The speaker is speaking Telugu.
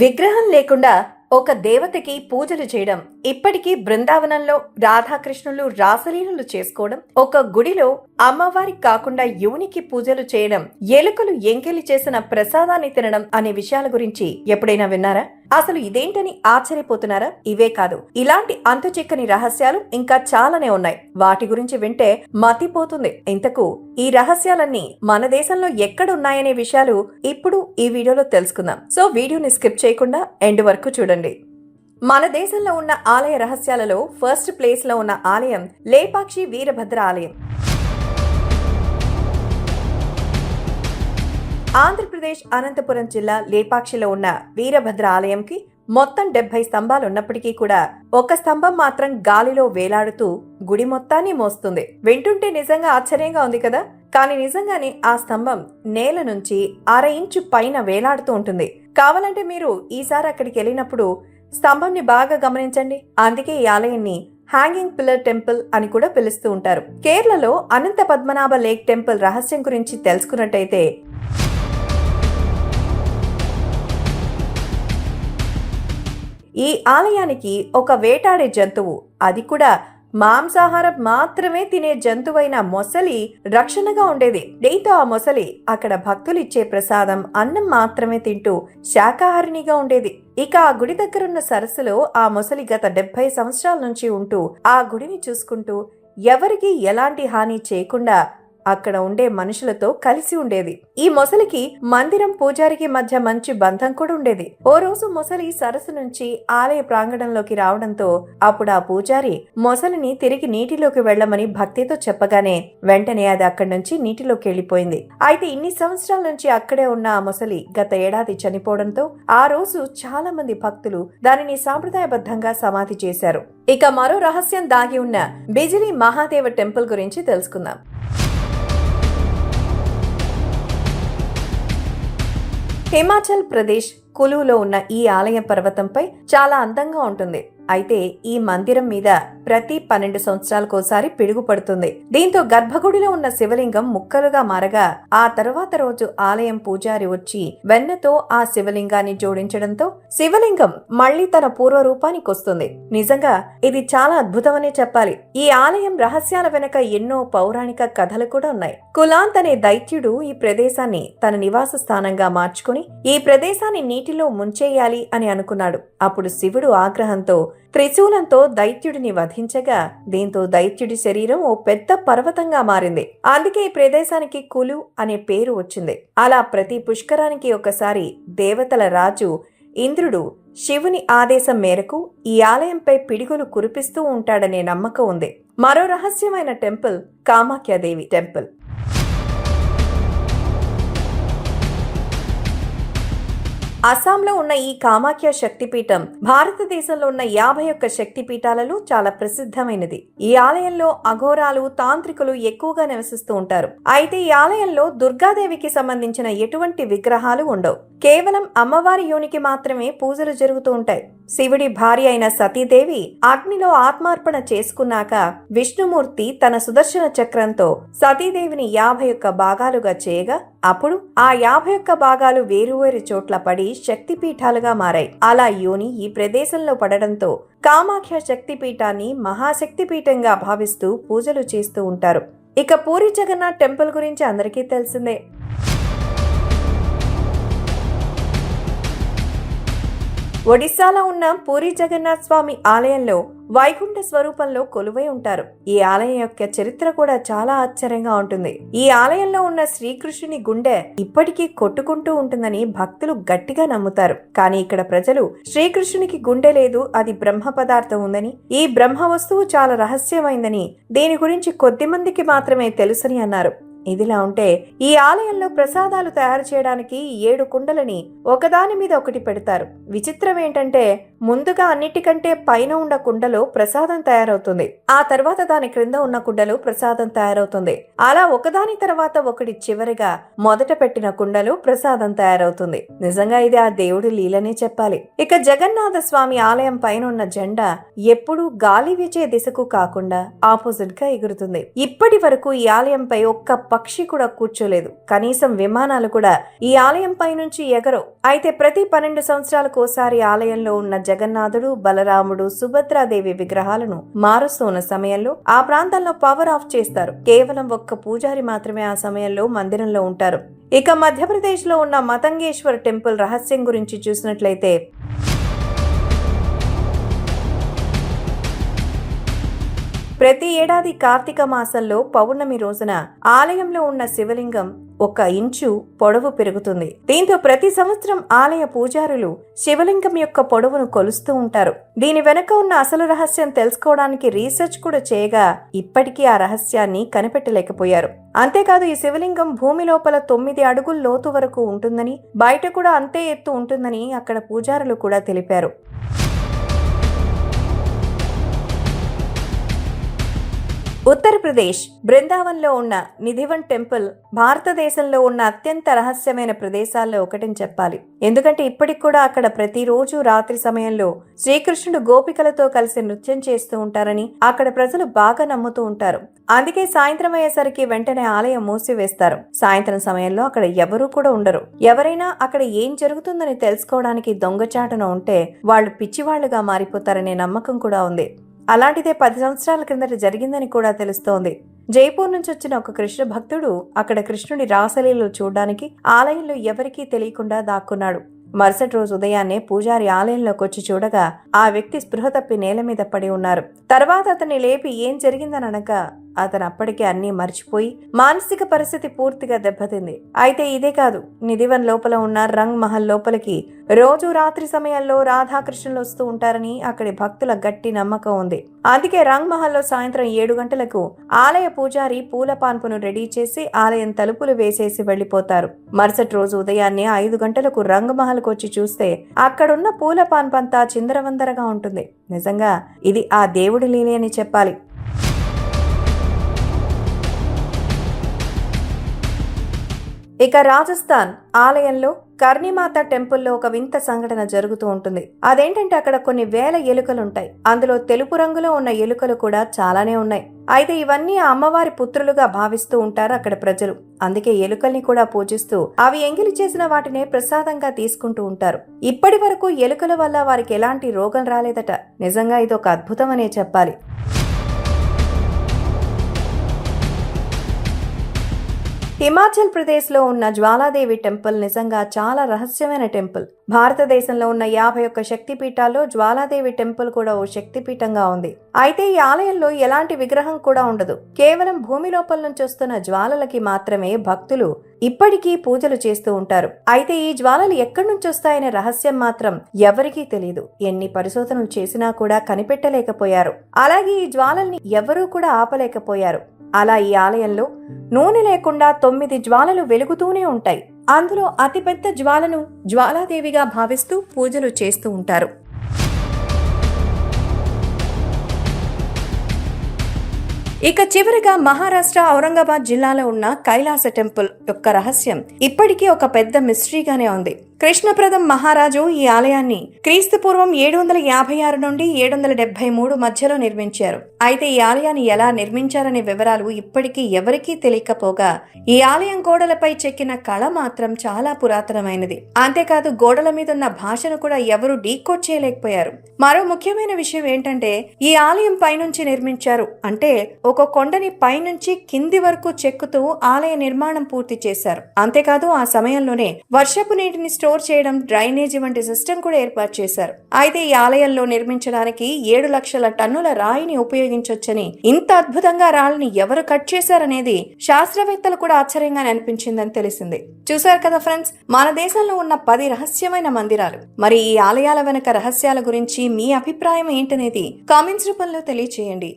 విగ్రహం లేకుండా ఒక దేవతకి పూజలు చేయడం ఇప్పటికీ బృందావనంలో రాధాకృష్ణులు రాసలీనులు చేసుకోవడం ఒక గుడిలో అమ్మవారికి కాకుండా యువనికి పూజలు చేయడం ఎలుకలు ఎంకెలి చేసిన ప్రసాదాన్ని తినడం అనే విషయాల గురించి ఎప్పుడైనా విన్నారా? అసలు ఇదేంటని ఆశ్చర్యపోతున్నారా? ఇవే కాదు. ఇలాంటి అంతుచిక్కని రహస్యాలు ఇంకా చాలానే ఉన్నాయి. వాటి గురించి వింటే మతిపోతుంది. ఇంతకు ఈ రహస్యాలన్నీ మన దేశంలో ఎక్కడ ఉన్నాయనే విషయాలు ఇప్పుడు ఈ వీడియోలో తెలుసుకుందాం. సో వీడియోని స్కిప్ చేయకుండా ఎండ్ వరకు చూడండి. మన దేశంలో ఉన్న ఆలయ రహస్యాలలో ఫస్ట్ ప్లేస్లో ఉన్న ఆలయం లేపాక్షి వీరభద్ర ఆలయం. ఆంధ్రప్రదేశ్ అనంతపురం జిల్లా లేపాక్షిలో ఉన్న వీరభద్ర ఆలయంకి మొత్తం డెబ్బై స్తంభాలు ఉన్నప్పటికీ కూడా ఒక స్తంభం మాత్రం గాలిలో వేలాడుతూ గుడి మొత్తాన్ని మోస్తుంది. వింటుంటే నిజంగా ఆశ్చర్యంగా ఉంది కదా? కానీ నిజంగానే ఆ స్తంభం నేల నుంచి అర ఇంచు పైన వేలాడుతూ ఉంటుంది. కావాలంటే మీరు ఈసారి అక్కడికి వెళ్ళినప్పుడు స్తంభంని బాగా గమనించండి. అందుకే ఈ ఆలయాన్ని హ్యాంగింగ్ పిల్లర్ టెంపుల్ అని కూడా పిలుస్తూ ఉంటారు. కేరళలో అనంత పద్మనాభ లేక్ టెంపుల్ రహస్యం గురించి తెలుసుకున్నట్టయితే ఈ ఆలయానికి ఒక వేటాడే జంతువు. అది కూడా మాంసాహారం మాత్రమే తినే జంతువైన మొసలి రక్షణగా ఉండేది. దీంతో ఆ మొసలి అక్కడ భక్తులు ఇచ్చే ప్రసాదం అన్నం మాత్రమే తింటూ శాకాహారిణిగా ఉండేది. ఇక ఆ గుడి దగ్గరున్న సరస్సులో ఆ మొసలి గత డెబ్బై సంవత్సరాల నుంచి ఉంటూ ఆ గుడిని చూసుకుంటూ ఎవరికి ఎలాంటి హాని చేయకుండా అక్కడ ఉండే మనుషులతో కలిసి ఉండేది. ఈ మొసలికి మందిరం పూజారికి మధ్య మంచి బంధం కూడా ఉండేది. ఓ రోజు మొసలి సరస్సు నుంచి ఆలయ ప్రాంగణంలోకి రావడంతో అప్పుడు ఆ పూజారి మొసలిని తిరిగి నీటిలోకి వెళ్ళమని భక్తితో చెప్పగానే వెంటనే అది అక్కడి నుంచి నీటిలోకి వెళ్ళిపోయింది అయితే ఇన్ని సంవత్సరాల నుంచి అక్కడే ఉన్న ఆ మొసలి గత ఏడాది చనిపోవడంతో ఆ రోజు చాలా మంది భక్తులు దానిని సాంప్రదాయబద్ధంగా సమాధి చేశారు. ఇక మరో రహస్యం దాగి ఉన్న బిజిలీ మహాదేవ టెంపుల్ గురించి తెలుసుకుందాం. హిమాచల్ ప్రదేశ్ కులులో ఉన్న ఈ ఆలయ పర్వతంపై చాలా అందంగా ఉంటుంది. అయితే ఈ మందిరం మీద ప్రతి పన్నెండు సంవత్సరాలకోసారి పిడుగు పడుతుంది దీంతో గర్భగుడిలో ఉన్న శివలింగం ముక్కలుగా మారగా ఆ తర్వాత రోజు ఆలయం పూజారి వచ్చి వెన్నతో ఆ శివలింగాన్ని జోడించడంతో శివలింగం మళ్ళీ తన పూర్వ రూపానికి వస్తుంది. నిజంగా ఇది చాలా అద్భుతమనే చెప్పాలి. ఈ ఆలయం రహస్యాల వెనక ఎన్నో పౌరాణిక కథలు కూడా ఉన్నాయి. కులాంత్ అనే దైత్యుడు ఈ ప్రదేశాన్ని తన నివాస స్థానంగా మార్చుకుని ఈ ప్రదేశాన్ని నీటిలో ముంచేయాలి అని అనుకున్నాడు. అప్పుడు శివుడు ఆగ్రహంతో త్రిశూలంతో దైత్యుడిని వధించగా దీంతో దైత్యుడి శరీరం ఓ పెద్ద పర్వతంగా మారింది. అందుకే ఈ ప్రదేశానికి కులు అనే పేరు వచ్చింది. అలా ప్రతి పుష్కరానికి ఒకసారి దేవతల రాజు ఇంద్రుడు శివుని ఆదేశం మేరకు ఈ ఆలయంపై పిడుగులు కురిపిస్తూ ఉంటాడనే నమ్మకం ఉంది. మరో రహస్యమైన టెంపుల్ కామాఖ్యాదేవి టెంపుల్. అస్సాంలో ఉన్న ఈ కామాఖ్య శక్తిపీఠం భారతదేశంలో ఉన్న యాభై ఒక్క శక్తిపీఠాలలో చాలా ప్రసిద్ధమైనది. ఈ ఆలయంలో అఘోరాలు తాంత్రికులు ఎక్కువగా నివసిస్తూ ఉంటారు. అయితే ఈ ఆలయంలో దుర్గాదేవికి సంబంధించిన ఎటువంటి విగ్రహాలు ఉండవు. కేవలం అమ్మవారి యోనికి మాత్రమే పూజలు జరుగుతూ ఉంటాయి. శివుడి భార్య అయిన సతీదేవి అగ్నిలో ఆత్మార్పణ చేసుకున్నాక విష్ణుమూర్తి తన సుదర్శన చక్రంతో సతీదేవిని యాభై ఒక్క భాగాలుగా చేయగా అప్పుడు ఆ యాభై ఒక్క భాగాలు వేరువేరు చోట్ల పడి శక్తిపీఠాలుగా మారాయి. అలా యోని ఈ ప్రదేశంలో పడడంతో కామాఖ్య శక్తిపీఠాన్ని మహాశక్తిపీఠంగా భావిస్తూ పూజలు చేస్తూ ఉంటారు. ఇక పూరి జగన్నాథ్ టెంపుల్ గురించి అందరికీ తెలిసిందే. ఒడిశాలో ఉన్న పూరి జగన్నాథ్ స్వామి ఆలయంలో వైకుంఠ స్వరూపంలో కొలువై ఉంటారు. ఈ ఆలయం యొక్క చరిత్ర కూడా చాలా ఆశ్చర్యంగా ఉంటుంది. ఈ ఆలయంలో ఉన్న శ్రీకృష్ణుని గుండె ఇప్పటికీ కొట్టుకుంటూ ఉంటుందని భక్తులు గట్టిగా నమ్ముతారు. కానీ ఇక్కడ ప్రజలు శ్రీకృష్ణునికి గుండె లేదు అది బ్రహ్మ పదార్థం ఉందని ఈ బ్రహ్మ వస్తువు చాలా రహస్యమైందని దీని గురించి కొద్ది మందికి మాత్రమే తెలుసని అన్నారు. ఇదిలా ఉంటే ఈ ఆలయంలో ప్రసాదాలు తయారు చేయడానికి ఏడు కుండలని ఒకదాని మీద ఒకటి పెడతారు. విచిత్రం ఏంటంటే ముందుగా అన్నిటికంటే పైన ఉన్న కుండలో ప్రసాదం తయారవుతుంది. ఆ తర్వాత దాని క్రింద ఉన్న కుండలో ప్రసాదం తయారవుతుంది. అలా ఒకదాని తర్వాత ఒకటి చివరిగా మొదట పెట్టిన కుండలో ప్రసాదం తయారవుతుంది. నిజంగా ఇది ఆ దేవుడి లీలనే చెప్పాలి. ఇక జగన్నాథ స్వామి ఆలయం పైన ఉన్న జెండా ఎప్పుడూ గాలి వీచే దిశకు కాకుండా ఆపోజిట్గా ఎగురుతుంది. ఇప్పటి వరకు ఈ ఆలయంపై ఒక్క పక్షి కూడా కూర్చోలేదు. కనీసం విమానాలు కూడా ఈ ఆలయం పై నుంచి ఎగరవు. అయితే ప్రతి పన్నెండు సంవత్సరాలకు ఒకసారి ఆలయంలో ఉన్న జగన్నాథుడు బలరాముడు సుభద్రాదేవి విగ్రహాలను మారుస్తున్న సమయంలో ఆ ప్రాంతంలో పవర్ ఆఫ్ చేస్తారు. కేవలం ఒక్క పూజారి మాత్రమే ఆ సమయంలో మందిరంలో ఉంటారు. ఇక మధ్యప్రదేశ్లో ఉన్న మతంగేశ్వర్ టెంపుల్ రహస్యం గురించి చూసినట్లయితే ప్రతి ఏడాది కార్తీక మాసంలో పౌర్ణమి రోజున ఆలయంలో ఉన్న శివలింగం ఒక ఇంచు పొడవు పెరుగుతుంది. దీంతో ప్రతి సంవత్సరం ఆలయ పూజారులు శివలింగం యొక్క పొడవును కొలుస్తూ ఉంటారు. దీని వెనుక ఉన్న అసలు రహస్యం తెలుసుకోవడానికి రీసెర్చ్ కూడా చేయగా ఇప్పటికీ ఆ రహస్యాన్ని కనిపెట్టలేకపోయారు. అంతేకాదు ఈ శివలింగం భూమి లోపల తొమ్మిది అడుగుల లోతు వరకు ఉంటుందని బయట కూడా అంతే ఎత్తు ఉంటుందని అక్కడ పూజారులు కూడా తెలిపారు. ఉత్తరప్రదేశ్ బృందావన్లో ఉన్న నిధివన్ టెంపుల్ భారతదేశంలో ఉన్న అత్యంత రహస్యమైన ప్రదేశాల్లో ఒకటిని చెప్పాలి. ఎందుకంటే ఇప్పటికి కూడా అక్కడ ప్రతిరోజు రాత్రి సమయంలో శ్రీకృష్ణుడు గోపికలతో కలిసి నృత్యం చేస్తూ ఉంటారని అక్కడ ప్రజలు బాగా నమ్ముతూ ఉంటారు. అందుకే సాయంత్రం అయ్యేసరికి వెంటనే ఆలయం మూసివేస్తారు. సాయంత్రం సమయంలో అక్కడ ఎవరూ కూడా ఉండరు. ఎవరైనా అక్కడ ఏం జరుగుతుందని తెలుసుకోవడానికి దొంగచాటున ఉంటే వాళ్ళు పిచ్చివాళ్ళుగా మారిపోతారనే నమ్మకం కూడా ఉంది. అలాంటిదే పది సంవత్సరాల కిందట జరిగిందని కూడా తెలుస్తోంది. జైపూర్ నుంచి వచ్చిన ఒక కృష్ణ భక్తుడు అక్కడ కృష్ణుడి రాసలీలు చూడడానికి ఆలయంలో ఎవరికీ తెలియకుండా దాక్కున్నాడు. మరుసటి రోజు ఉదయాన్నే పూజారి ఆలయంలోకి వచ్చి చూడగా ఆ వ్యక్తి స్పృహ తప్పి నేల మీద పడి ఉన్నారు. తర్వాత అతన్ని లేపి ఏం జరిగిందని అనగా అతను అప్పటికే అన్నీ మర్చిపోయి మానసిక పరిస్థితి పూర్తిగా దెబ్బతింది. అయితే ఇదే కాదు నిధివన్ లోపల ఉన్న రంగ్ మహల్ లోపలికి రోజు రాత్రి సమయాల్లో రాధాకృష్ణులు వస్తూ ఉంటారని అక్కడి భక్తుల గట్టి నమ్మకం ఉంది. అందుకే రంగ్ మహల్లో సాయంత్రం ఏడు గంటలకు ఆలయ పూజారి పూల పాన్పును రెడీ చేసి ఆలయం తలుపులు వేసేసి వెళ్ళిపోతారు మరుసటి రోజు ఉదయాన్నే ఐదు గంటలకు రంగ్ మహల్కు వచ్చి చూస్తే అక్కడున్న పూల పాన్పంతా చిందరవందరగా ఉంటుంది. నిజంగా ఇది ఆ దేవుడి లీలే అని చెప్పాలి. ఇక రాజస్థాన్ ఆలయంలో కర్ణిమాత టెంపుల్లో ఒక వింత సంఘటన జరుగుతూ ఉంటుంది. అదేంటంటే అక్కడ కొన్ని వేల ఎలుకలుంటాయి. అందులో తెలుపు రంగులో ఉన్న ఎలుకలు కూడా చాలానే ఉన్నాయి. అయితే ఇవన్నీ ఆ అమ్మవారి పుత్రులుగా భావిస్తూ ఉంటారు అక్కడ ప్రజలు. అందుకే ఎలుకల్ని కూడా పూజిస్తూ అవి ఎంగిలి చేసిన వాటినే ప్రసాదంగా తీసుకుంటూ ఉంటారు. ఇప్పటి వరకు ఎలుకల వల్ల వారికి ఎలాంటి రోగం రాలేదట. నిజంగా ఇది ఒక అద్భుతమనే చెప్పాలి. హిమాచల్ ప్రదేశ్లో ఉన్న జ్వాలాదేవి టెంపుల్ నిజంగా చాలా రహస్యమైన టెంపుల్. భారతదేశంలో ఉన్న యాభై ఒక్క శక్తిపీఠాల్లో జ్వాలాదేవి టెంపుల్ కూడా ఓ శక్తిపీఠంగా ఉంది. అయితే ఈ ఆలయంలో ఎలాంటి విగ్రహం కూడా ఉండదు. కేవలం భూమి లోపల నుంచి వస్తున్న జ్వాలలకి మాత్రమే భక్తులు ఇప్పటికీ పూజలు చేస్తూ ఉంటారు. అయితే ఈ జ్వాలలు ఎక్కడి నుంచి వస్తాయనే రహస్యం మాత్రం ఎవరికీ తెలియదు ఎన్ని పరిశోధనలు చేసినా కూడా కనిపెట్టలేకపోయారు. అలాగే ఈ జ్వాలల్ని ఎవరూ కూడా ఆపలేకపోయారు. అలా ఈ ఆలయంలో నూనె లేకుండా తొమ్మిది జ్వాలలు వెలుగుతూనే ఉంటాయి. అందులో అతిపెద్ద జ్వాలను జ్వాలాదేవిగా భావిస్తూ పూజలు చేస్తూ ఉంటారు. ఇక చివరిగా మహారాష్ట్ర ఔరంగాబాద్ జిల్లాలో ఉన్న కైలాస టెంపుల్ యొక్క రహస్యం ఇప్పటికీ ఒక పెద్ద మిస్టరీగానే ఉంది. కృష్ణప్రదం మహారాజు ఈ ఆలయాన్ని క్రీస్తు పూర్వం ఏడు వందల యాభై ఆరు నుండి ఏడు వందల డెబ్బై మూడు మధ్యలో నిర్మించారు. అయితే ఈ ఆలయాన్ని ఎలా నిర్మించారనే వివరాలు ఇప్పటికీ ఎవరికీ తెలియకపోగా ఈ ఆలయం గోడలపై చెక్కిన కళ మాత్రం చాలా పురాతనమైనది. అంతేకాదు గోడల మీద ఉన్న భాషను కూడా ఎవరు డీకోడ్ చేయలేకపోయారు. మరో ముఖ్యమైన విషయం ఏంటంటే ఈ ఆలయం పైనుంచి నిర్మించారు. అంటే ఒక కొండని పైనుంచి కింది వరకు చెక్కుతూ ఆలయ నిర్మాణం పూర్తి చేశారు. అంతేకాదు ఆ సమయంలోనే వర్షపు నీటిని స్టోర్ స్టోర్ చేయడం డ్రైనేజీ వంటి సిస్టమ్ కూడా ఏర్పాటు చేశారు. అయితే ఈ ఆలయంలో నిర్మించడానికి ఏడు లక్షల టన్నుల రాయిని ఉపయోగించొచ్చని ఇంత అద్భుతంగా రాళ్ళని ఎవరు కట్ చేశారనేది శాస్త్రవేత్తలు కూడా ఆశ్చర్యంగా అనిపించిందని తెలిసింది. చూశారు కదా ఫ్రెండ్స్ మన దేశంలో ఉన్న పది రహస్యమైన మందిరాలు. మరి ఈ ఆలయాల వెనక రహస్యాల గురించి మీ అభిప్రాయం ఏంటనేది కామెంట్స్ రూపంలో తెలియచేయండి.